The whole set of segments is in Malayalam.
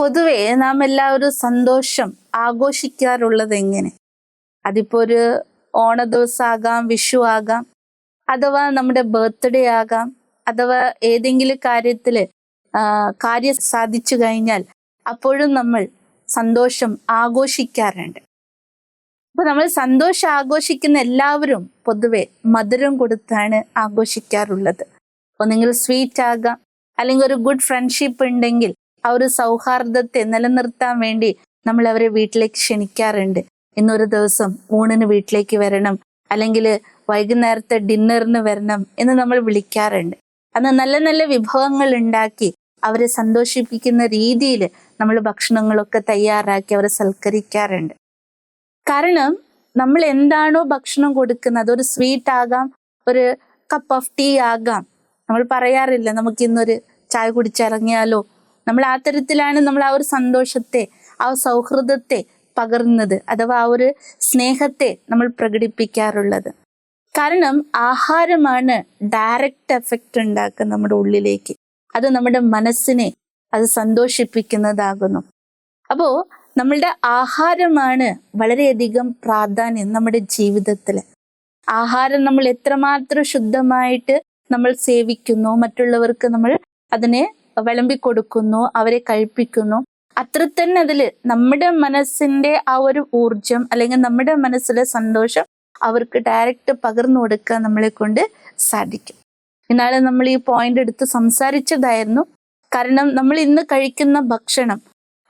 പൊതുവെ നാം എല്ലാവരും സന്തോഷം ആഘോഷിക്കാറുള്ളത് എങ്ങനെ? അതിപ്പോ ഒരു ഓണ ദിവസമാകാം വിഷു ആകാം അഥവാ നമ്മുടെ ബർത്ത്ഡേ ആകാം അഥവാ ഏതെങ്കിലും കാര്യത്തിൽ കാര്യം സാധിച്ചു കഴിഞ്ഞാൽ അപ്പോഴും നമ്മൾ സന്തോഷം ആഘോഷിക്കാറുണ്ട്. അപ്പൊ നമ്മൾ സന്തോഷം ആഘോഷിക്കുന്ന എല്ലാവരും പൊതുവെ മധുരം കൊടുത്താണ് ആഘോഷിക്കാറുള്ളത്. ഒന്നെങ്കിൽ സ്വീറ്റ് ആകാം അല്ലെങ്കിൽ ഒരു ഗുഡ് ഫ്രണ്ട്ഷിപ്പ് ഉണ്ടെങ്കിൽ ആ ഒരു സൗഹാർദ്ദത്തെ നിലനിർത്താൻ വേണ്ടി നമ്മൾ അവരെ വീട്ടിലേക്ക് ക്ഷണിക്കാറുണ്ട്. ഇന്നൊരു ദിവസം ഊണിന് വീട്ടിലേക്ക് വരണം അല്ലെങ്കിൽ വൈകുന്നേരത്തെ ഡിന്നറിന് വരണം എന്ന് നമ്മൾ വിളിക്കാറുണ്ട്. അന്ന് നല്ല നല്ല വിഭവങ്ങൾ ഉണ്ടാക്കി അവരെ സന്തോഷിപ്പിക്കുന്ന രീതിയിൽ നമ്മൾ ഭക്ഷണങ്ങളൊക്കെ തയ്യാറാക്കി അവരെ സൽക്കരിക്കാറുണ്ട്. കാരണം നമ്മൾ എന്താണോ ഭക്ഷണം കൊടുക്കുന്നത് അതൊരു സ്വീറ്റ് ആകാം ഒരു കപ്പ് ഓഫ് ടീ ആകാം. നമ്മൾ പറയാറില്ല നമുക്ക് ഇന്നൊരു ചായ കുടിച്ചിറങ്ങിയാലോ നമ്മൾ ആ തരത്തിലാണ് നമ്മൾ ആ ഒരു സന്തോഷത്തെ ആ സൗഹൃദത്തെ പകർന്നത് അഥവാ ആ ഒരു സ്നേഹത്തെ നമ്മൾ പ്രകടിപ്പിക്കാറുള്ളത്. കാരണം ആഹാരമാണ് ഡയറക്റ്റ് എഫക്റ്റ് ഉണ്ടാക്കുക നമ്മുടെ ഉള്ളിലേക്ക്. അത് നമ്മുടെ മനസ്സിനെ അത് സന്തോഷിപ്പിക്കുന്നതാകുന്നു. അപ്പോൾ നമ്മളുടെ ആഹാരമാണ് വളരെയധികം പ്രാധാന്യം നമ്മുടെ ജീവിതത്തിൽ ആഹാരം നമ്മൾ എത്രമാത്രം ശുദ്ധമായിട്ട് നമ്മൾ സേവിക്കുന്നു മറ്റുള്ളവർക്ക് നമ്മൾ അതിനെ വിളമ്പി കൊടുക്കുന്നു അവരെ കഴിപ്പിക്കുന്നു. അത്ര തന്നെ അതിൽ നമ്മുടെ മനസ്സിന്റെ ആ ഒരു ഊർജം അല്ലെങ്കിൽ നമ്മുടെ മനസ്സിലെ സന്തോഷം അവർക്ക് ഡയറക്റ്റ് പകർന്നു കൊടുക്കാൻ നമ്മളെ കൊണ്ട് സാധിക്കും. ഇന്നാളെ നമ്മൾ ഈ പോയിന്റ് എടുത്ത് സംസാരിച്ചതായിരുന്നു. കാരണം നമ്മൾ ഇന്ന് കഴിക്കുന്ന ഭക്ഷണം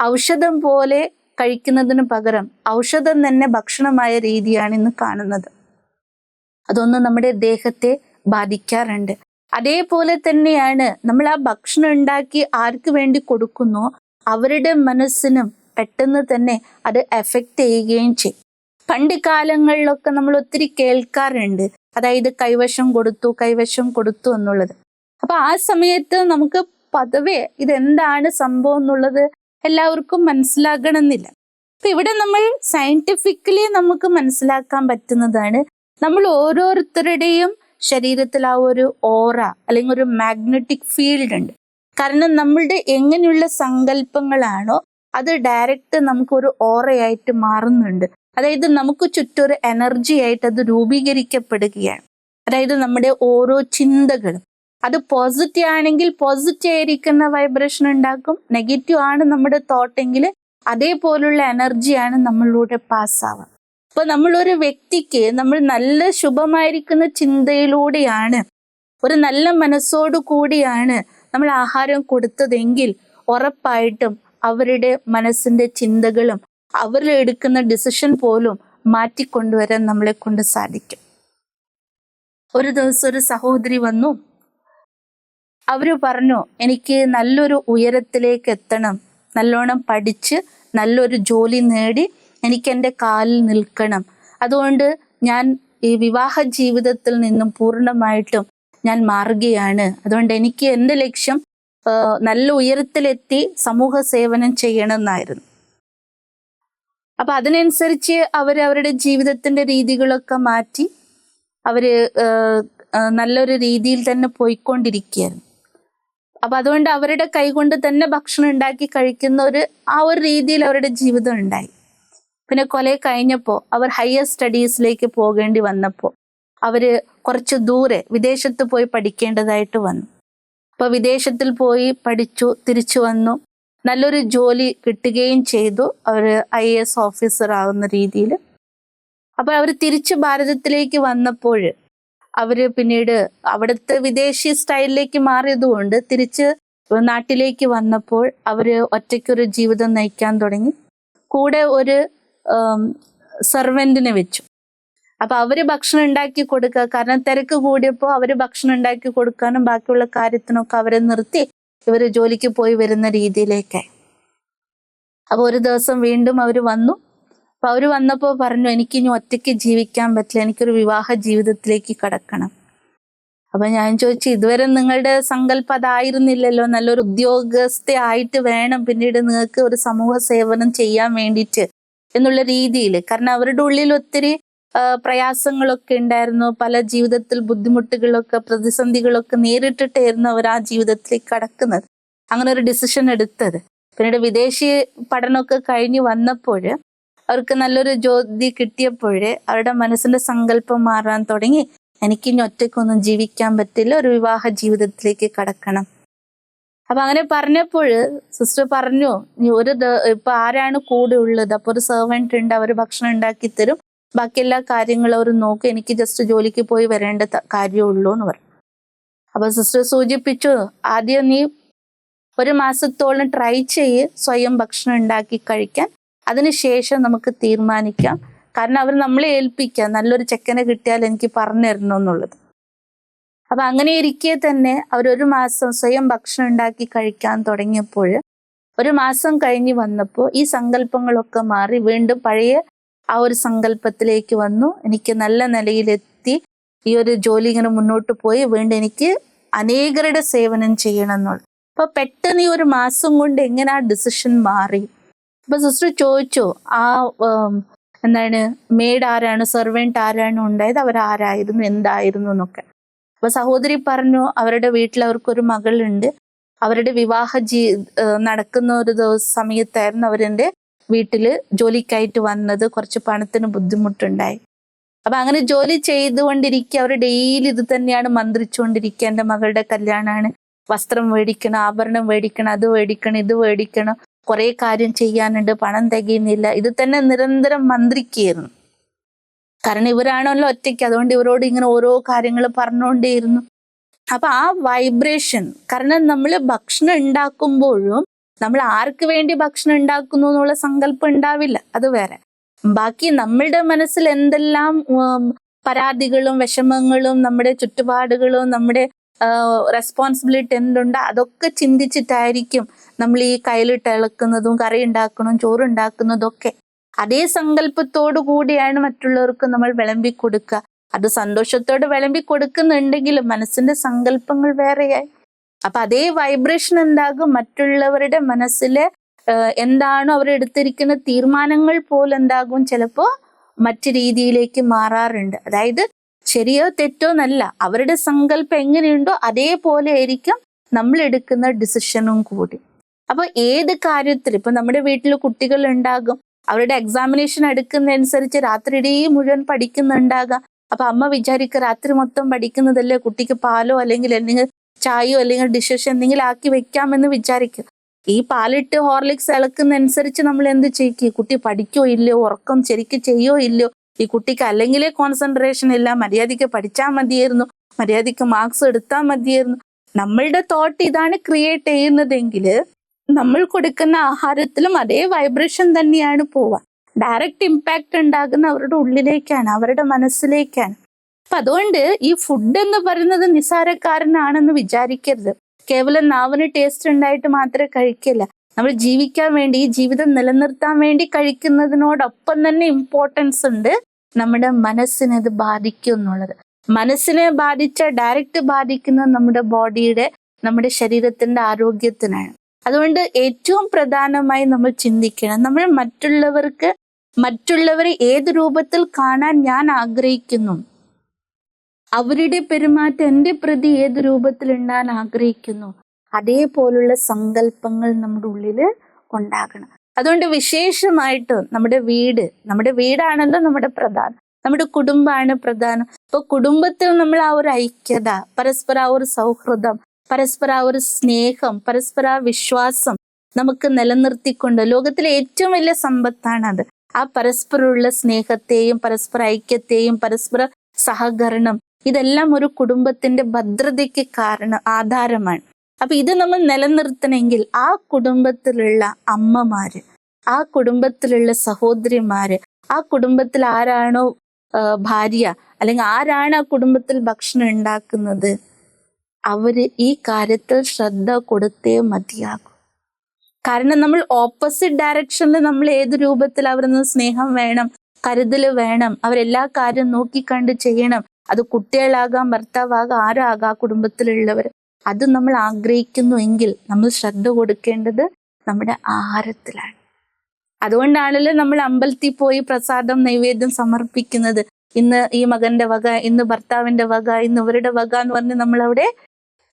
ഔഷധം പോലെ കഴിക്കുന്നതിന് പകരം ഔഷധം തന്നെ ഭക്ഷണമായ രീതിയാണ് ഇന്ന് കാണുന്നത്. അതൊന്നും നമ്മുടെ ദേഹത്തെ ബാധിക്കാറുണ്ട്. അതേപോലെ തന്നെയാണ് നമ്മൾ ആ ഭക്ഷണം ഉണ്ടാക്കി ആർക്ക് വേണ്ടി കൊടുക്കുന്നോ അവരുടെ മനസ്സിനും പെട്ടെന്ന് തന്നെ അത് എഫക്റ്റ് ചെയ്യുകയും ചെയ്യും. പണ്ട് കാലങ്ങളിലൊക്കെ നമ്മൾ ഒത്തിരി കേൾക്കാറുണ്ട്. അതായത് കൈവശം കൊടുത്തു കൈവശം കൊടുത്തു എന്നുള്ളത്. അപ്പൊ ആ സമയത്ത് നമുക്ക് പദവേ ഇതെന്താണ് സംഭവം എന്നുള്ളത് എല്ലാവർക്കും മനസ്സിലാകണമെന്നില്ല. അപ്പൊ ഇവിടെ നമ്മൾ സയന്റിഫിക്കലി നമുക്ക് മനസ്സിലാക്കാൻ പറ്റുന്നതാണ്. നമ്മൾ ഓരോരുത്തരുടെയും ശരീരത്തിൽ ആ ഒരു ഓറ അല്ലെങ്കിൽ ഒരു മാഗ്നറ്റിക് ഫീൽഡ് ഉണ്ട്. കാരണം നമ്മളുടെ എങ്ങനെയുള്ള സങ്കല്പങ്ങളാണോ അത് ഡയറക്റ്റ് നമുക്കൊരു ഓറയായിട്ട് മാറുന്നുണ്ട്. അതായത് നമുക്ക് ചുറ്റും ഒരു എനർജി ആയിട്ട് അത് രൂപീകരിക്കപ്പെടുകയാണ്. അതായത് നമ്മുടെ ഓരോ ചിന്തകളും. അത് പോസിറ്റീവ് ആണെങ്കിൽ പോസിറ്റീവ് ആയിരിക്കുന്ന വൈബ്രേഷൻ ഉണ്ടാക്കും. നെഗറ്റീവ് ആണ് നമ്മുടെ തോട്ടെങ്കിൽ അതേപോലുള്ള എനർജിയാണ് നമ്മളിലൂടെ പാസ്സാവുക അപ്പൊ നമ്മളൊരു വ്യക്തിക്ക് നമ്മൾ നല്ല ശുഭമായിരിക്കുന്ന ചിന്തയിലൂടെയാണ് ഒരു നല്ല മനസ്സോടു കൂടിയാണ് നമ്മൾ ആഹാരം കൊടുത്തതെങ്കിൽ ഉറപ്പായിട്ടും അവരുടെ മനസ്സിന്റെ ചിന്തകളും അവർ എടുക്കുന്ന ഡിസിഷൻ പോലും മാറ്റിക്കൊണ്ടുവരാൻ നമ്മളെ കൊണ്ട് സാധിക്കും. ഒരു ദിവസം ഒരു സഹോദരി വന്നു. അവർ പറഞ്ഞു എനിക്ക് നല്ലൊരു ഉയരത്തിലേക്ക് എത്തണം. നല്ലോണം പഠിച്ച് നല്ലൊരു ജോലി നേടി എനിക്ക് എന്റെ കാലിൽ നിൽക്കണം. അതുകൊണ്ട് ഞാൻ ഈ വിവാഹ ജീവിതത്തിൽ നിന്നും പൂർണമായിട്ടും ഞാൻ മാറുകയാണ്. അതുകൊണ്ട് എനിക്ക് എന്റെ ലക്ഷ്യം നല്ല ഉയരത്തിലെത്തി സമൂഹ സേവനം ചെയ്യണം എന്നായിരുന്നു അപ്പൊ അതിനനുസരിച്ച് അവർ അവരുടെ ജീവിതത്തിന്റെ രീതികളൊക്കെ മാറ്റി അവർ നല്ലൊരു രീതിയിൽ തന്നെ പോയിക്കൊണ്ടിരിക്കുകയായിരുന്നു. അപ്പൊ അതുകൊണ്ട് അവരുടെ കൈകൊണ്ട് തന്നെ ഭക്ഷണം ഉണ്ടാക്കി കഴിക്കുന്ന ഒരു ആ ഒരു രീതിയിൽ അവരുടെ ജീവിതം ഉണ്ടായി. പിന്നെ കൊല കഴിഞ്ഞപ്പോൾ അവർ ഹയർ സ്റ്റഡീസിലേക്ക് പോകേണ്ടി വന്നപ്പോൾ അവർ കുറച്ച് ദൂരെ വിദേശത്ത് പോയി പഠിക്കേണ്ടതായിട്ട് വന്നു. അപ്പൊ വിദേശത്തിൽ പോയി പഠിച്ചു തിരിച്ചു വന്നു. നല്ലൊരു ജോലി കിട്ടുകയും ചെയ്തു. അവർ ഐ എ എസ് ഓഫീസർ ആവുന്ന രീതിയിൽ അപ്പൊ അവർ തിരിച്ചു ഭാരതത്തിലേക്ക് വന്നപ്പോൾ അവർ പിന്നീട് അവിടുത്തെ വിദേശി സ്റ്റൈലിലേക്ക് മാറിയതുകൊണ്ട് തിരിച്ച് നാട്ടിലേക്ക് വന്നപ്പോൾ അവർ ഒറ്റയ്ക്കൊരു ജീവിതം നയിക്കാൻ തുടങ്ങി. കൂടെ ഒരു സെർവന്റിനെ വെച്ചു. അപ്പൊ അവർ ഭക്ഷണം ഉണ്ടാക്കി കൊടുക്കുക. കാരണം തിരക്ക് കൂടിയപ്പോൾ അവർ ഭക്ഷണം ഉണ്ടാക്കി കൊടുക്കാനും ബാക്കിയുള്ള കാര്യത്തിനൊക്കെ അവരെ നിർത്തി ഇവർ ജോലിക്ക് പോയി വരുന്ന രീതിയിലേക്കായി. അപ്പൊ ഒരു ദിവസം വീണ്ടും അവർ വന്നു. അപ്പൊ അവർ വന്നപ്പോ പറഞ്ഞു എനിക്ക് ഇനി ഒറ്റയ്ക്ക് ജീവിക്കാൻ പറ്റില്ല. എനിക്കൊരു വിവാഹ ജീവിതത്തിലേക്ക് കടക്കണം. അപ്പൊ ഞാൻ ചോദിച്ചു ഇതുവരെ നിങ്ങളുടെ സങ്കല്പം അതായിരുന്നില്ലല്ലോ? നല്ലൊരു ഉദ്യോഗസ്ഥ ആയിട്ട് വേണം. പിന്നീട് നിങ്ങൾക്ക് ഒരു സമൂഹ സേവനം ചെയ്യാൻ വേണ്ടിയിട്ട് എന്നുള്ള രീതിയിൽ കാരണം അവരുടെ ഉള്ളിൽ ഒത്തിരി പ്രയാസങ്ങളൊക്കെ ഉണ്ടായിരുന്നു. പല ജീവിതത്തിൽ ബുദ്ധിമുട്ടുകളൊക്കെ പ്രതിസന്ധികളൊക്കെ നേരിട്ടിട്ടായിരുന്നു അവർ ആ ജീവിതത്തിലേക്ക് കടക്കുന്നത്. അങ്ങനെ ഒരു ഡിസിഷൻ എടുത്തത്. പിന്നീട് വിദേശി പഠനമൊക്കെ കഴിഞ്ഞ് വന്നപ്പോൾ അവർക്ക് നല്ലൊരു ജോലി കിട്ടിയപ്പോൾ അവരുടെ മനസ്സിന്റെ സങ്കല്പം മാറാൻ തുടങ്ങി. എനിക്കിനി ഒറ്റയ്ക്കൊന്നും ജീവിക്കാൻ പറ്റില്ല. ഒരു വിവാഹ ജീവിതത്തിലേക്ക് കടക്കണം. അപ്പൊ അങ്ങനെ പറഞ്ഞപ്പോൾ സിസ്റ്റർ പറഞ്ഞു ഒരു ഇപ്പൊ ആരാണ് കൂടെ ഉള്ളത്? അപ്പൊ ഒരു സെർവന്റ് ഉണ്ട് അവർ ഭക്ഷണം ഉണ്ടാക്കി തരും. ബാക്കി എല്ലാ കാര്യങ്ങളും അവർ നോക്കും. എനിക്ക് ജസ്റ്റ് ജോലിക്ക് പോയി വരേണ്ട കാര്യമുള്ളൂ എന്ന് പറഞ്ഞു. അപ്പൊ സിസ്റ്റർ സൂചിപ്പിച്ചു ആദ്യം നീ ഒരു മാസത്തോളം ട്രൈ ചെയ്യ് സ്വയം ഭക്ഷണം ഉണ്ടാക്കി കഴിക്കാൻ. അതിനുശേഷം നമുക്ക് തീരുമാനിക്കാം. കാരണം അവർ നമ്മളെ ഏൽപ്പിക്കാം. നല്ലൊരു ചെക്കനെ കിട്ടിയാൽ എനിക്ക് പറഞ്ഞു തരണം എന്നുള്ളത്. അപ്പൊ അങ്ങനെ ഇരിക്കെ തന്നെ അവരൊരു മാസം സ്വയം ഭക്ഷണം ഉണ്ടാക്കി കഴിക്കാൻ തുടങ്ങിയപ്പോൾ ഒരു മാസം കഴിഞ്ഞ് വന്നപ്പോൾ ഈ സങ്കല്പങ്ങളൊക്കെ മാറി വീണ്ടും പഴയ ആ ഒരു സങ്കല്പത്തിലേക്ക് വന്നു. എനിക്ക് നല്ല നിലയിലെത്തി. ഈ ഒരു ജോലി ഇങ്ങനെ മുന്നോട്ട് പോയി. വീണ്ടും എനിക്ക് അനേകരുടെ സേവനം ചെയ്യണം എന്നുള്ളത് അപ്പൊ പെട്ടെന്ന് ഈ ഒരു മാസം കൊണ്ട് എങ്ങനെ ആ ഡിസിഷൻ മാറി? അപ്പൊ സിസ്റ്റർ ചോദിച്ചു ആ എന്താണ് മെയ്ഡ് ആരാണ് സെർവന്റ് ആരാണ് ഉണ്ടായത്? അവരാരായിരുന്നു എന്തായിരുന്നു എന്നൊക്കെ. അപ്പൊ സഹോദരി പറഞ്ഞു അവരുടെ വീട്ടിൽ അവർക്കൊരു മകളുണ്ട്. അവരുടെ വിവാഹ ജീ നടക്കുന്ന ഒരു ദിവസ സമയത്തായിരുന്നു അവരെന്റെ വീട്ടിൽ ജോലിക്കായിട്ട് വന്നത്. കുറച്ച് പണത്തിന് ബുദ്ധിമുട്ടുണ്ടായി. അപ്പൊ അങ്ങനെ ജോലി ചെയ്തുകൊണ്ടിരിക്കുക അവർ ഡെയിലി ഇത് തന്നെയാണ് മന്ത്രിച്ചുകൊണ്ടിരിക്കുക എന്റെ മകളുടെ കല്യാണമാണ് വസ്ത്രം മേടിക്കണം ആഭരണം മേടിക്കണം അത് മേടിക്കണം ഇത് മേടിക്കണം. കുറെ കാര്യം ചെയ്യാനുണ്ട് പണം തികയുന്നില്ല. ഇത് തന്നെ നിരന്തരം മന്ത്രിക്കുകയായിരുന്നു കാരണം ഇവരാണല്ലോ ഒറ്റയ്ക്ക്. അതുകൊണ്ട് ഇവരോട് ഇങ്ങനെ ഓരോ കാര്യങ്ങൾ പറഞ്ഞുകൊണ്ടേയിരുന്നു. അപ്പൊ ആ വൈബ്രേഷൻ കാരണം നമ്മൾ ഭക്ഷണം ഉണ്ടാക്കുമ്പോഴും നമ്മൾ ആർക്ക് വേണ്ടി ഭക്ഷണം ഉണ്ടാക്കുന്നു എന്നുള്ള സങ്കല്പം ഉണ്ടാവില്ല. അത് വേറെ. ബാക്കി നമ്മളുടെ മനസ്സിൽ എന്തെല്ലാം പരാതികളും വിഷമങ്ങളും നമ്മുടെ ചുറ്റുപാടുകളും നമ്മുടെ റെസ്പോൺസിബിലിറ്റി എന്തുണ്ടോ അതൊക്കെ ചിന്തിച്ചിട്ടായിരിക്കും നമ്മൾ ഈ കയ്യിലിട്ട് ഇളക്കുന്നതും കറി ഉണ്ടാക്കുന്നതും ചോറ് ഉണ്ടാക്കുന്നതും ഒക്കെ. അതേ സങ്കല്പത്തോടു കൂടിയാണ് മറ്റുള്ളവർക്ക് നമ്മൾ വിളമ്പി കൊടുക്കുക. അത് സന്തോഷത്തോടെ വിളമ്പി കൊടുക്കുന്നുണ്ടെങ്കിലും മനസ്സിന്റെ സങ്കല്പങ്ങൾ വേറെയായി. അപ്പൊ അതേ വൈബ്രേഷൻ എന്താകും? മറ്റുള്ളവരുടെ മനസ്സിലെ എന്താണോ അവരെടുത്തിരിക്കുന്ന തീരുമാനങ്ങൾ പോലെ എന്താകും? മറ്റു രീതിയിലേക്ക് മാറാറുണ്ട്. അതായത് ശരിയോ തെറ്റോ എന്നല്ല അവരുടെ സങ്കല്പം എങ്ങനെയുണ്ടോ അതേപോലെ ആയിരിക്കും നമ്മൾ എടുക്കുന്ന ഡിസിഷനും കൂടി. അപ്പൊ ഏത് കാര്യത്തിൽ ഇപ്പൊ നമ്മുടെ വീട്ടിൽ കുട്ടികൾ ഉണ്ടാകും. അവരുടെ എക്സാമിനേഷൻ എടുക്കുന്നതനുസരിച്ച് രാത്രി ഇടീ മുഴുവൻ പഠിക്കുന്നുണ്ടാകാം. അപ്പൊ അമ്മ വിചാരിക്കുക രാത്രി മൊത്തം പഠിക്കുന്നതല്ലേ? കുട്ടിക്ക് പാലോ അല്ലെങ്കിൽ എന്തെങ്കിലും ചായയോ അല്ലെങ്കിൽ ഡിഷസ് എന്തെങ്കിലും ആക്കി വെക്കാമെന്ന് വിചാരിക്കും. ഈ പാലിട്ട് ഹോർലിക്സ് ഇളക്കുന്നതനുസരിച്ച് നമ്മൾ എന്ത് ചെയ്യിക്കും കുട്ടി പഠിക്കോ ഇല്ലയോ? ഉറക്കം ശരിക്ക് ചെയ്യോ ഇല്ലയോ? ഈ കുട്ടിക്ക് അല്ലെങ്കിലേ കോൺസെൻട്രേഷൻ ഇല്ല. മര്യാദയ്ക്ക് പഠിച്ചാൽ മതിയായിരുന്നു. മര്യാദയ്ക്ക് മാർക്സ് എടുത്താൽ മതിയായിരുന്നു. നമ്മളുടെ തോട്ട് ഇതാണ് ക്രിയേറ്റ് ചെയ്യുന്നതെങ്കിൽ നമ്മൾ കൊടുക്കുന്ന ആഹാരത്തിലും അതേ വൈബ്രേഷൻ തന്നെയാണ് പോവുക. ഡയറക്റ്റ് ഇമ്പാക്റ്റ് ഉണ്ടാകുന്ന അവരുടെ ഉള്ളിലേക്കാണ് അവരുടെ മനസ്സിലേക്കാണ്. അപ്പൊ അതുകൊണ്ട് ഈ ഫുഡ് എന്ന് പറയുന്നത് നിസാരക്കാരനാണെന്ന് വിചാരിക്കരുത്. കേവലം നാവിന് ടേസ്റ്റ് ഉണ്ടായിട്ട് മാത്രമേ കഴിക്കില്ല. നമ്മൾ ജീവിക്കാൻ വേണ്ടി ഈ ജീവിതം നിലനിർത്താൻ വേണ്ടി കഴിക്കുന്നതിനോടൊപ്പം തന്നെ ഇമ്പോർട്ടൻസ് ഉണ്ട് നമ്മുടെ മനസ്സിനെ അത് ബാധിക്കും എന്നുള്ളത്. മനസ്സിനെ ബാധിച്ച ഡയറക്റ്റ് ബാധിക്കുന്നത് നമ്മുടെ ബോഡിയുടെ നമ്മുടെ ശരീരത്തിന്റെ ആരോഗ്യത്തിനാണ്. അതുകൊണ്ട് ഏറ്റവും പ്രധാനമായി നമ്മൾ ചിന്തിക്കണം. നമ്മൾ മറ്റുള്ളവർക്ക് മറ്റുള്ളവരെ ഏത് രൂപത്തിൽ കാണാൻ ഞാൻ ആഗ്രഹിക്കുന്നു? അവരുടെ പെരുമാറ്റം എന്റെ പ്രതി ഏത് രൂപത്തിൽ ഉണ്ടാൻ ആഗ്രഹിക്കുന്നു? അതേപോലുള്ള സങ്കല്പങ്ങൾ നമ്മുടെ ഉള്ളിൽ ഉണ്ടാകണം. അതുകൊണ്ട് വിശേഷമായിട്ട് നമ്മുടെ വീട് നമ്മുടെ വീടാണല്ലോ നമ്മുടെ പ്രധാനം. നമ്മുടെ കുടുംബമാണ് പ്രധാനം. ഇപ്പൊ കുടുംബത്തിൽ നമ്മൾ ആ ഒരു ഐക്യത പരസ്പര ആ ഒരു സൗഹൃദം പരസ്പര ഒരു സ്നേഹം പരസ്പര വിശ്വാസം നമുക്ക് നിലനിർത്തിക്കൊണ്ട് ലോകത്തിലെ ഏറ്റവും വലിയ സമ്പത്താണ് അത്. ആ പരസ്പരമുള്ള സ്നേഹത്തെയും പരസ്പര ഐക്യത്തെയും പരസ്പര സഹകരണം ഇതെല്ലാം ഒരു കുടുംബത്തിന്റെ ഭദ്രതയ്ക്ക് കാരണം ആധാരമാണ്. അപ്പൊ ഇത് നമ്മൾ നിലനിർത്തണമെങ്കിൽ ആ കുടുംബത്തിലുള്ള അമ്മമാര് ആ കുടുംബത്തിലുള്ള സഹോദരിമാര് ആ കുടുംബത്തിൽ ആരാണോ ഭാര്യ അല്ലെങ്കിൽ ആരാണ് ആ കുടുംബത്തിൽ ഭക്ഷണം ഉണ്ടാക്കുന്നത്? അവർ ഈ കാര്യത്തിൽ ശ്രദ്ധ കൊടുത്തേ മതിയാകും. കാരണം നമ്മൾ ഓപ്പോസിറ്റ് ഡയറക്ഷനിൽ നമ്മൾ ഏത് രൂപത്തിൽ അവരിന്ന് സ്നേഹം വേണം കരുതൽ വേണം അവരെല്ലാ കാര്യം നോക്കിക്കണ്ട് ചെയ്യണം അത് കുട്ടികളാകാം ഭർത്താവാകാം ആരാകാം കുടുംബത്തിലുള്ളവർ അത് നമ്മൾ ആഗ്രഹിക്കുന്നു എങ്കിൽ നമ്മൾ ശ്രദ്ധ കൊടുക്കേണ്ടത് നമ്മുടെ ആഹാരത്തിലാണ്. അതുകൊണ്ടാണല്ലോ നമ്മൾ അമ്പലത്തിൽ പോയി പ്രസാദം നൈവേദ്യം സമർപ്പിക്കുന്നത്. ഇന്ന് ഈ മകന്റെ വക ഇന്ന് ഭർത്താവിന്റെ വക ഇന്ന് ഇവരുടെ വക എന്ന് പറഞ്ഞ് നമ്മൾ അവിടെ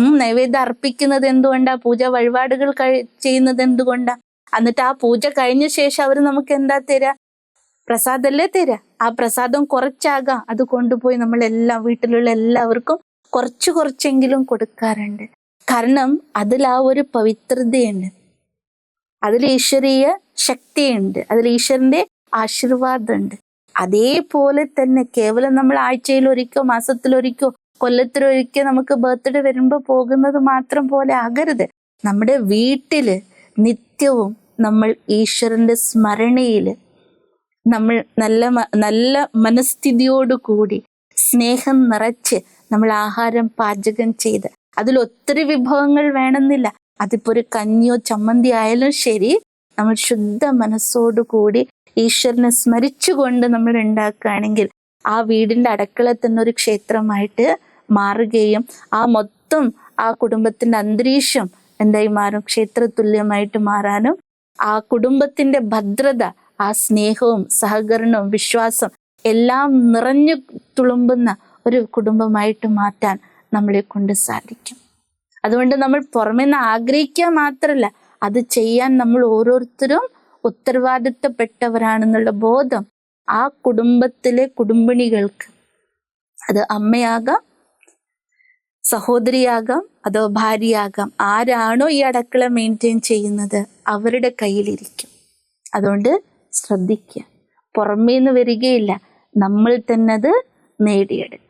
നൈവേദ്യം അർപ്പിക്കുന്നത് എന്തുകൊണ്ടാ? പൂജ വഴിപാടുകൾ കഴി ചെയ്യുന്നത് എന്തുകൊണ്ടാ? എന്നിട്ട് ആ പൂജ കഴിഞ്ഞ ശേഷം അവർ നമുക്ക് എന്താ തരാ? പ്രസാദല്ലേ തരാ? ആ പ്രസാദം കുറച്ചാകാം. അത് കൊണ്ടുപോയി നമ്മൾ എല്ലാ വീട്ടിലുള്ള എല്ലാവർക്കും കുറച്ച് കുറച്ചെങ്കിലും കൊടുക്കാറുണ്ട്. കാരണം അതിൽ ആ ഒരു പവിത്രതയുണ്ട്. അതിൽ ഈശ്വരീയ ശക്തിയുണ്ട്. അതിൽ ഈശ്വരന്റെ ആശീർവാദമുണ്ട്. അതേപോലെ തന്നെ കേവലം നമ്മൾ ആഴ്ചയിൽ ഒരിക്കോ മാസത്തിലൊരിക്കോ കൊല്ലത്തിലൊരിക്കോ നമുക്ക് ബർത്ത്ഡേ വരുമ്പോൾ പോകുന്നത് മാത്രം പോലെ ആകരുത്. നമ്മുടെ വീട്ടിൽ നിത്യവും നമ്മൾ ഈശ്വരന്റെ സ്മരണയിൽ നമ്മൾ നല്ല നല്ല മനസ്ഥിതിയോടു കൂടി സ്നേഹം നിറച്ച് നമ്മൾ ആഹാരം പാചകം ചെയ്ത് അതിൽ ഒത്തിരി വിഭവങ്ങൾ വേണമെന്നില്ല. അതിപ്പോൾ ഒരു കഞ്ഞിയോ ചമ്മന്തി ആയാലും ശരി നമ്മൾ ശുദ്ധ മനസ്സോടു കൂടി ഈശ്വരനെ സ്മരിച്ചുകൊണ്ട് നമ്മൾ ഉണ്ടാക്കുകയാണെങ്കിൽ ആ വീടിന്റെ അടുക്കള തന്നെ ഒരു ക്ഷേത്രമായിട്ട് മാറുകയും ആ മൊത്തം ആ കുടുംബത്തിന്റെ അന്തരീക്ഷം എന്തായി മാറും? ക്ഷേത്രതുല്യമായിട്ട് മാറാനും ആ കുടുംബത്തിന്റെ ഭദ്രത ആ സ്നേഹവും സഹകരണവും വിശ്വാസം എല്ലാം നിറഞ്ഞു തുളുമ്പുന്ന ഒരു കുടുംബമായിട്ട് മാറ്റാൻ നമ്മളെ കൊണ്ട് സാധിക്കും. അതുകൊണ്ട് നമ്മൾ പുറമേ നിന്ന് ആഗ്രഹിക്കുക മാത്രമല്ല അത് ചെയ്യാൻ നമ്മൾ ഓരോരുത്തരും ഉത്തരവാദിത്തപ്പെട്ടവരാണെന്നുള്ള ബോധം ആ കുടുംബത്തിലെ കുടുംബിണികൾക്ക് അത് അമ്മയാകാം സഹോദരിയാകാം അതോ ഭാര്യയാകാം? ആരാണോ ഈ അടുക്കള മെയിന്റെയിൻ ചെയ്യുന്നത് അവരുടെ കയ്യിലിരിക്കും. അതുകൊണ്ട് ശ്രദ്ധിക്കുക. പുറമേ നിന്ന് വരികയില്ല. നമ്മൾ തന്നെ അത് നേടിയെടുക്കും